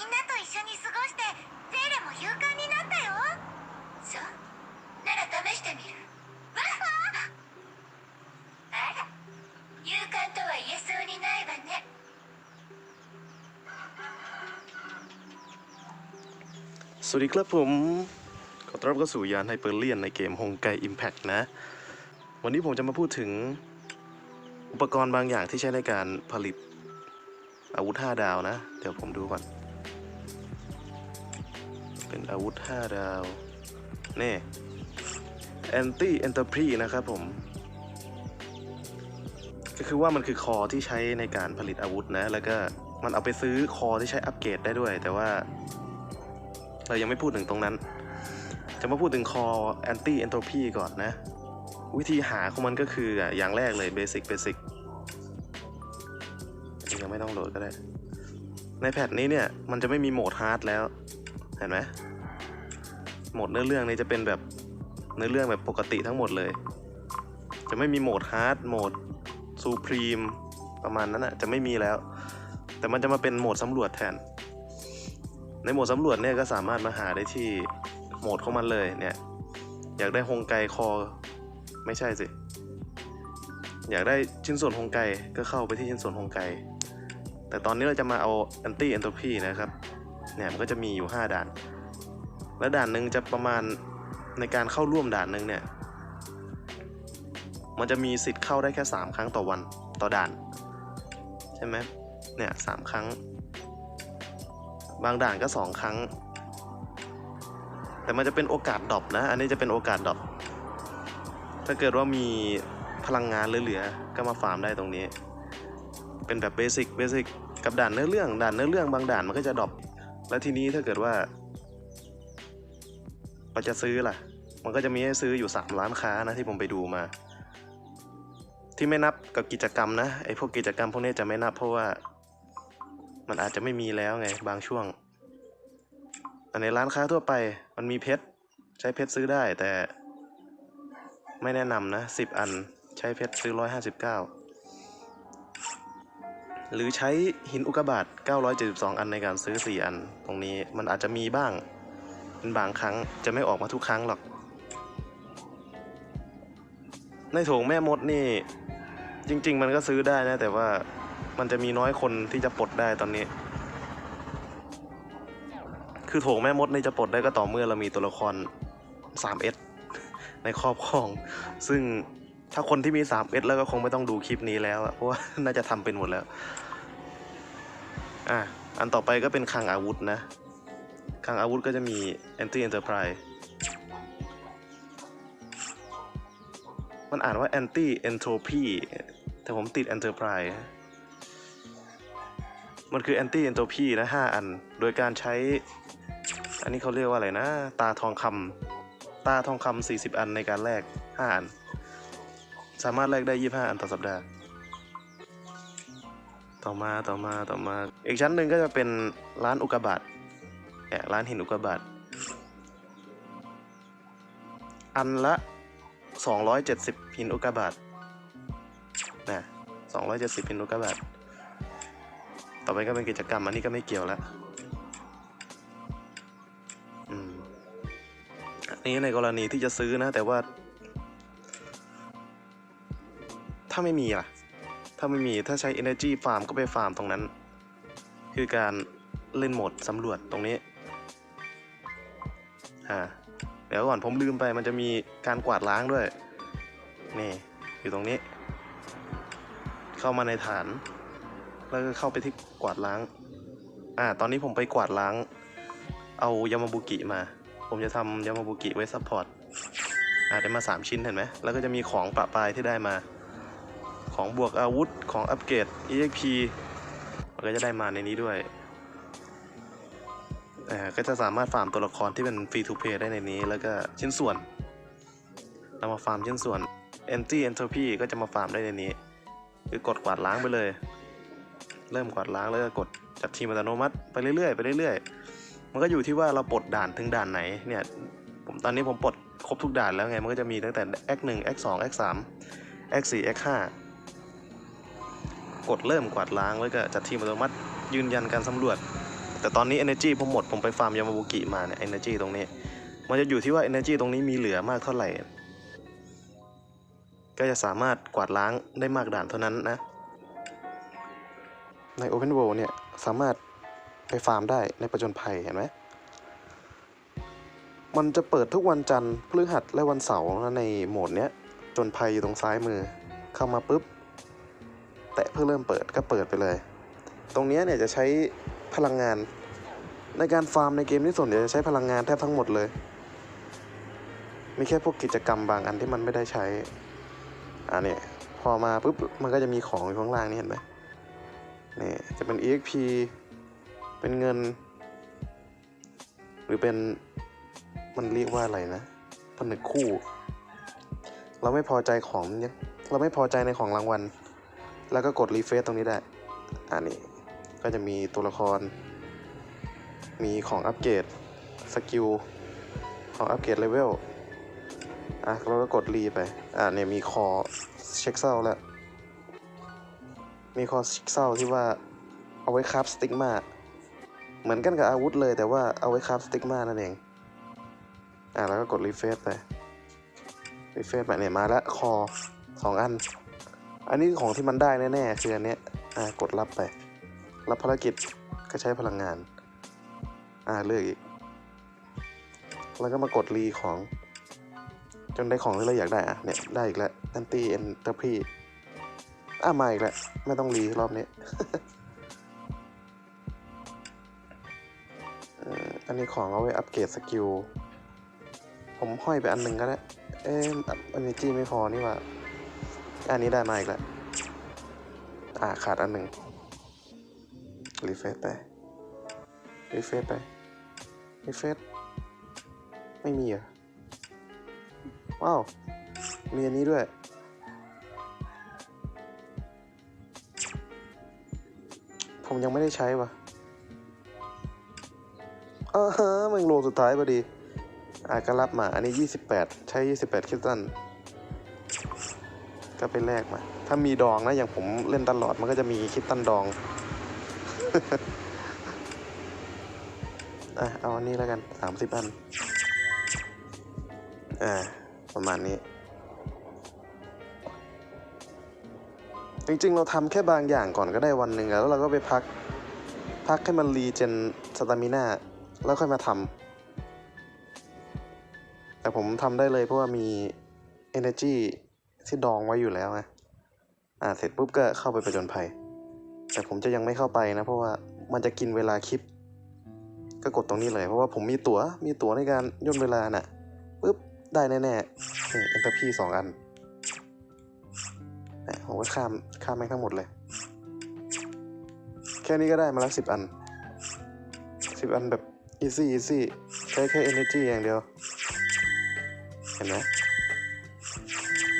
んなと一緒に過ごしてゼーレも勇敢になったよそうなら試してみるわっあら勇敢とは言えそうにないわね สวัสดีครับผม ขอต้อนรับเข้าสู่ยานไฮเปอร์เลียนในเกมฮงไกอิมแพ t นะ วันนี้ผมจะมาพูดถึงอุปกรณ์บางอย่างที่ใช้ในการผลิตอาวุธ 5 ดาวนะ เดี๋ยวผมดูก่อน เป็นอาวุธ 5 ดาวนี่ Anti Entropy นะครับผม ก็คือว่ามันคือคอที่ใช้ในการผลิตอาวุธนะ แล้วก็มันเอาไปซื้อคอที่ใช้อัปเกรดได้ด้วย แต่ว่า เรายังไม่พูดถึงตรงนั้น จะมาพูดถึงคอ anti entropy ก่อนนะ วิธีหาของมันก็คืออย่างแรกเลย basic basic ยังไม่ต้องโหลดก็ได้ ในแพทนี้เนี่ย มันจะไม่มีโหมดฮาร์ดแล้ว เห็นไหมโหมดเนื้อเรื่องนี้จะเป็นแบบเนื้อเรื่องแบบปกติทั้งหมดเลย จะไม่มีโหมดฮาร์ดโหมดซูพรีมประมาณนั้นอะจะไม่มีแล้ว แต่มันจะมาเป็นโหมดสำรวจแทน ในโหมดสำรวจเนี่ยก็สามารถมาหาได้ที่โหมดของมันเลยเนี่ย อยากได้ฮงไกคอ ไม่ใช่สิ อยากได้ชิ้นส่วนฮงไกก็เข้าไปที่ชิ้นส่วนฮงไกแต่ตอนนี้เราจะมาเอา anti entropy นะครับ เนี่ยมันก็จะมีอยู่ 5 ด่าน และด่านหนึ่งจะประมาณในการเข้าร่วมด่านหนึ่งเนี่ย มันจะมีสิทธิ์เข้าได้แค่ 3 ครั้งต่อวันต่อด่าน ใช่ไหมเนี่ยสามครั้ง บางด่านก็สองครั้ง แต่มันจะเป็นโอกาสดรอปนะ อันนี้จะเป็นโอกาสดรอปถ้าเกิดว่ามีพลังงานเหลือๆก็มาฟาร์มได้ตรงนี้ เป็นแบบเบสิกเบสิกกับด่านเนื้อเรื่อง ด่านเนื้อเรื่องบางด่านมันก็จะดรอป แล้วทีนี้ถ้าเกิดว่าเราจะซื้อล่ะ มันก็จะมีให้ซื้ออยู่ 3 ร้านค้านะที่ผมไปดูมา ที่ไม่นับกับกิจกรรมนะไอ้พวกกิจกรรมพวกนี้จะไม่นับเพราะว่า มันอาจจะไม่มีแล้วไงบางช่วงแต่ในร้านค้าทั่วไปมันมีเพชรใช้เพชรซื้อได้แต่ไม่แนะนำนะสิบอันใช้เพชรซื้อร้อย หรือใช้หินอุกกาบาต972 อันในการซื้อ 4 อัน ตรงนี้มันอาจจะมีบ้างเป็นบางครั้งจะไม่ออกมาทุกครั้งหรอก ในโถงแม่มดนี่ จริง ๆ มันก็ซื้อได้นะ แต่ว่ามันจะมีน้อยคนที่จะปลดได้ตอนนี้ คือโถงแม่มดนี่จะปลดได้ก็ต่อเมื่อเรามีตัวละคร 3S ในครอบครอง ซึ่งถ้าคนที่มี 3S แล้วก็คงไม่ต้องดูคลิปนี้แล้ว เพราะว่าน่าจะทำเป็นหมดแล้ว อะอันต่อไปก็เป็นคลังอาวุธนะคลังอาวุธก็จะมี Anti Enterprise มันอ่านว่า Anti Entropy แต่ผมติด Enterprise มันคือ Anti Entropy นะ 5 อัน โดยการใช้ อันนี้เขาเรียกว่าอะไรนะ ตาทองคำตาทองคำ40 อันในการแลก 5 อัน สามารถแลกได้ 25 อันต่อสัปดาห์ ต่อมาต่อมาต่อมา อีกชั้นหนึ่งก็จะเป็นร้านอุกกาบาตเนี่ยร้านหินอุกกาบาตอันละ 270 หินอุกกาบาตนะ270 หินอุกกาบาตต่อไปก็เป็นกิจกรรมอันนี้ก็ไม่เกี่ยวแล้วอันนี้ในกรณีที่จะซื้อนะ แต่ว่า ถ้าไม่มีล่ะ ถ้าไม่มีถ้าใช้ energy farm ก็ไปฟาร์มตรงนั้น คือการเล่นโหมดสำรวจตรงนี้อ่าเดี๋ยวก่อนผมลืมไปมันจะมีการกวาดล้างด้วย นี่อยู่ตรงนี้ เข้ามาในฐาน แล้วก็เข้าไปที่กวาดล้าง อ่า ตอนนี้ผมไปกวาดล้าง เอายามาบุกิมา ผมจะทำยามาบุกิไว้ซัพพอร์ต อ่าได้มา 3 ชิ้นเห็นไหม แล้วก็จะมีของประปายที่ได้มา ของบวกอาวุธของอัปเกรด EXP มันก็จะได้มาในนี้ด้วยก็จะสามารถฟาร์มตัวละครที่เป็นฟรีทูเพย์ได้ในนี้ แล้วก็ชิ้นส่วน เรามาฟาร์มชิ้นส่วน Anti Entropy ก็จะมาฟาร์มได้ในนี้ คือกดกวาดล้างไปเลย เริ่มกวาดล้างแล้วก็กดจัดทีมอัตโนมัติไปเรื่อยๆไปเรื่อยๆ มันก็อยู่ที่ว่าเราปลดด่านถึงด่านไหนเนี่ยผมตอนนี้ผมปลดครบทุกด่านแล้วไง มันก็จะมีตั้งแต่ X 1 X 2 X 3 X 4 X 5 กดเริ่มกวาดล้างแล้วก็จัดทีมอัตโนมัติยืนยันการสำรวจ แต่ตอนนี้ energy ผมหมดผมไปฟาร์มยามาบุกิมาเนี่ย energy ตรงนี้ มันจะอยู่ที่ว่า energy ตรงนี้มีเหลือมากเท่าไหร่ ก็จะสามารถกวาดล้างได้มากด่านเท่านั้นนะ ใน Open World เนี่ย สามารถไปฟาร์มได้ในประจนภัยเห็นไหมมันจะเปิดทุกวันจันทร์พฤหัสและวันเสาร์นะในโหมดเนี้ยจนภัยอยู่ตรงซ้ายมือ เข้ามาปุ๊บ แตะเพื่อเริ่มเปิดก็เปิดไปเลย ตรงนี้เนี่ยจะใช้พลังงาน ในการฟาร์มในเกมนี้ส่วนใหญ่จะใช้พลังงานแทบทั้งหมดเลย มีแค่พวกกิจกรรมบางอันที่มันไม่ได้ใช้อ่าเนี่ยพอมาปุ๊บมันก็จะมีของอยู่ข้างล่างนี่เห็นไหมนี่จะเป็น exp เป็นเงิน หรือเป็นมันเรียกว่าอะไรนะผนึกคู่ เราไม่พอใจของเนี่ยเราไม่พอใจในของรางวัล แล้วก็กดรีเฟซตรงนี้ได้อ่านี่ก็จะมีตัวละคร มีของอัปเกรดสกิลของอัปเกรดเลเวลอะเราก็กดรีไป อ่าเนี่ยมีคอเช็คเซลแล้ว มีคอเช็คเซลที่ว่าเอาไว้คราฟสติกมาเหมือนกันกับอาวุธเลยแต่ว่าเอาไว้คราฟสติกมานั่นเอง อ่าแล้วก็กดรีเฟซไปรีเฟซไปเนี่ยมาแล้วคอสองอัน อันนี้ของที่มันได้แน่ๆคืออันเนี้ยอ่ากดรับไป รับภารกิจก็ใช้พลังงาน อ่าเลือกอีก แล้วก็มากดรีของ จนได้ของที่เราอยากได้อะเนี่ยได้อีกแล้วแอนตี้เอนเตอร์พีอะมาอีกแล้วไม่ต้องรีรอบนี้อันนี้ของเอาไว้อัปเกรดสกิล ผมห้อยไปอันหนึ่งก็ได้ เอ๊ะอันนี้จี้ไม่พอนี่ว่า อันนี้ได้มาอีกแล้ว อ่าขาดอันหนึ่งรีเฟซไปรีเฟซไปรีเฟซไม่มีเหรอว้าว มีอันนี้ด้วย ผมยังไม่ได้ใช้วะเออมึงโลสุดท้ายพอดี อะก็รับมา อันนี้ 28 ใช้ 28คริสตัน ก็ไปแลกมา ถ้ามีดองนะอย่างผมเล่นตลอดมันก็จะมีคริสตันดองอะเอาอันนี้แล้วกัน30อันอ่าประมาณนี้ จริงๆ เราทำแค่บางอย่างก่อนก็ได้วันหนึ่งแล้วเราก็ไปพัก พักให้มันรีเจนสตามิน่าแล้วค่อยมาทำแต่ผมทำได้เลยเพราะว่ามี energy ที่ดองไว้อยู่แล้วไงอ่าเสร็จปุ๊บก็เข้าไปประจนภัย แต่ผมจะยังไม่เข้าไปนะ เพราะว่ามันจะกินเวลาคลิป ก็กดตรงนี้เลย เพราะว่าผมมีตัว๋วมีตั๋วในการย่นเวลาน่ะปุ๊บได้แน่ๆนี่เอ็นเตอร์พีสองอันนี่ยผมก็ข้ามข้ามแม่งทั้งหมดเลย แค่นี้ก็ได้มาแล้วสิบอันสิบอันแบบ easy easy ใช้แค่ energy อย่างเดียว เห็นไหม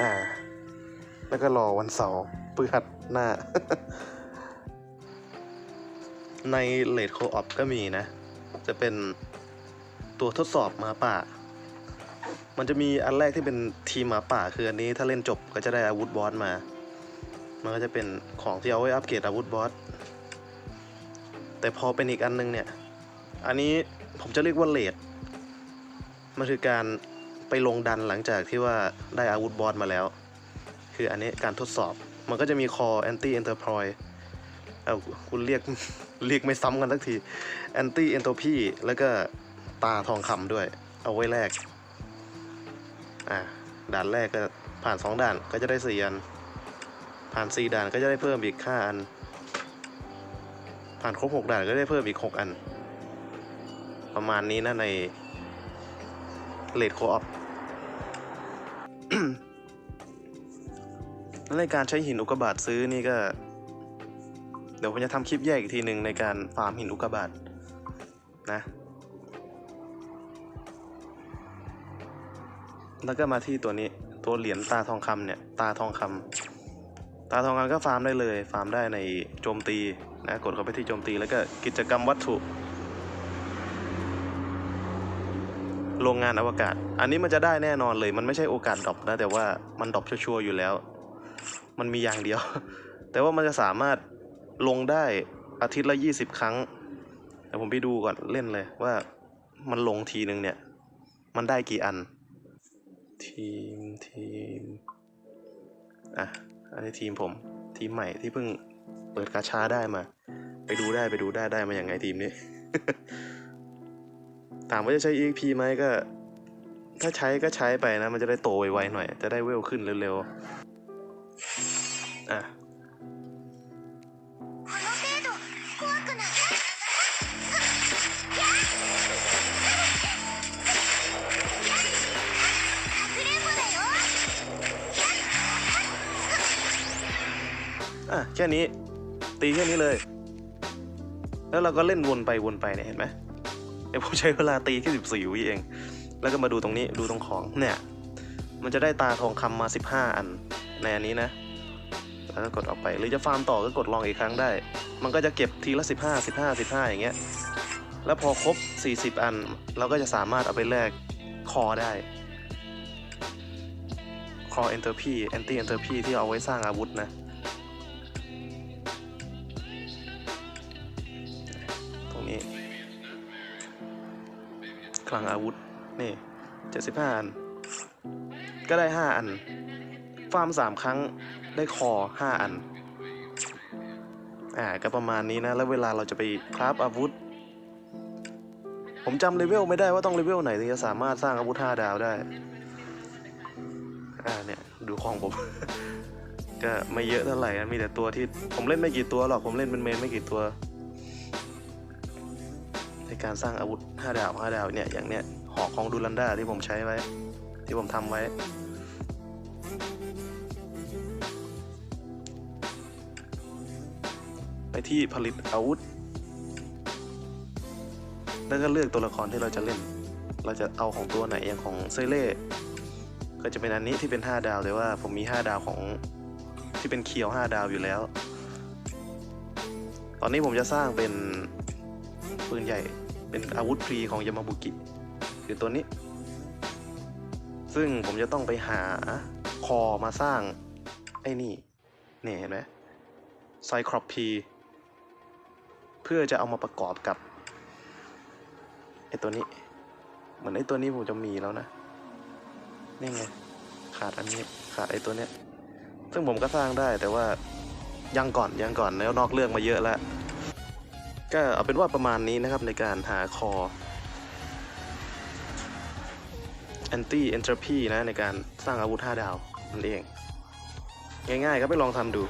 อ่า แล้วก็รอวันเสาร์พฤหัสหน้า ในเลดโคออปก็มีนะ จะเป็นตัวทดสอบหมาป่า มันจะมีอันแรกที่เป็นทีมหมาป่า คืออันนี้ถ้าเล่นจบก็จะได้อาวุธบอสมา มันก็จะเป็นของที่เอาไว้อัปเกรดอาวุธบอส แต่พอเป็นอีกอันนึงเนี่ย อันนี้ผมจะเรียกว่าเลดมันคือการ ไปลงดันหลังจากที่ว่าได้อาวุธบอสมาแล้ว คืออันนี้การทดสอบมันก็จะมีคอแอนตี้เอนเตอร์พรอยเอาคุณเรียกเรียกไม่ซ้ำกันสักทีแอนตี้เอนโทพีแล้วก็ตาทองคำด้วย เอาไว้แลกอ่าด่านแรกก็ผ่านสองด่านก็จะได้สี่อัน ผ่านสี่ด่านก็จะได้เพิ่มอีกห้าอัน ผ่านครบหกด่านก็ได้เพิ่มอีกหกอัน ประมาณนี้นะในเลดโคออฟ ในการใช้หินอุกกาบาตซื้อนี่ก็ เดี๋ยวผมจะทำคลิปแยกอีกทีหนึ่งในการฟาร์มหินอุกกาบาตนะแล้วก็มาที่ตัวนี้ตัวเหรียญตาทองคำเนี่ยตาทองคำตาทองคำก็ฟาร์มได้เลย ฟาร์มได้ในโจมตีนะกดเข้าไปที่โจมตีแล้วก็กิจกรรมวัตถุ โรงงานอวกาศ อันนี้มันจะได้แน่นอนเลย มันไม่ใช่โอกาสดรอปนะแต่ว่ามันดรอปชัวร์อยู่แล้ว มันมีอย่างเดียว แต่ว่ามันจะสามารถลงได้อาทิตย์ละ20ครั้งเดี๋ยวผมไปดูก่อนเล่นเลยว่ามันลงทีนึงเนี่ย มันได้กี่อัน ทีมทีมอะอันนี้ทีมผมทีมใหม่ที่เพิ่งเปิดกาชาได้มา ไปดูได้ไปดูได้ได้มาอย่างไงทีมนี้ถามว่าจะใช้ EXP ไหมก็ ถ้าใช้ก็ใช้ไปนะ มันจะได้โตไวๆหน่อย จะได้เวลขึ้นเร็วๆ อะอ่แค่นี้ตีแค่นี้เลย แล้วเราก็เล่นวนไปวนไปเนี่ยเห็นไหมเดี๋ยวผมใช้เวลาตีแค่สิบสี่วิเอง แล้วก็มาดูตรงนี้ดูตรงของเนี่ย มันจะได้ตาทองคำมาสิบห้าอันในอันนี้นะ แล้วก็กดออกไป หรือจะฟาร์มต่อก็กดลองอีกครั้งได้ มันก็จะเก็บทีละสิบห้าสิบห้าสิบห้าอย่างเงี้ย แล้วพอครบสี่สิบอัน เราก็จะสามารถเอาไปแลกคอได้ คอเอนเตอร์พีแอนตี้เอนเตอร์พีที่เอาไว้สร้างอาวุธนะ ตรงนี้คลังอาวุธ นี่เจ็ดสิบห้าอัน ก็ได้ห้าอัน ฟาร์มสามครั้ง ได้คอห้าอัน อ่า ก็ประมาณนี้นะ แล้วเวลาเราจะไปคราฟอาวุธ ผมจำเลเวลไม่ได้ว่าต้องเลเวลไหนถึงจะสามารถสร้างอาวุธห้าดาวได้ อ่า เนี่ย ดูของผม ก็ไม่เยอะเท่าไหร่นะมีแต่ตัวที่ ผมเล่นไม่กี่ตัวหรอก ผมเล่นเป็นเมนไม่กี่ตัว ในการสร้างอาวุธ 5 ดาว 5 ดาว เนี่ย อย่างเนี้ย หอกของดูลันดาที่ผมใช้ไว้ ที่ผมทำไว้ ที่ผลิตอาวุธ แล้วก็เลือกตัวละครที่เราจะเล่น เราจะเอาของตัวไหนอย่างของเซเล่ก็จะเป็นอันนี้ที่เป็น 5 ดาวแต่ว่าผมมี 5 ดาวของที่เป็นเคียว 5 ดาวอยู่แล้ว ตอนนี้ผมจะสร้างเป็นปืนใหญ่เป็นอาวุธฟรีของยามาบุกิคือตัวนี้ ซึ่งผมจะต้องไปหาคอมาสร้างไอ้นี่เนี่ยเห็นไหมไซครอปพี พื่อจะเอามาประกอบกับไอตัวนี้ เหมือนไอตัวนี้ผมจะมีแล้วนะนี่ไงขาดอันนี้ขาดไอตัวเนี้ย ซึ่งผมก็สร้างได้แต่ว่ายังก่อนยังก่อนแล้วนอกเรื่องมาเยอะแล้วก็เอาเป็นว่าประมาณนี้นะครับในการหาคอ anti entropy นะในการสร้างอาวุธ 5 ดาวนั่นเอง ง่ายๆก็ไปลองทำดู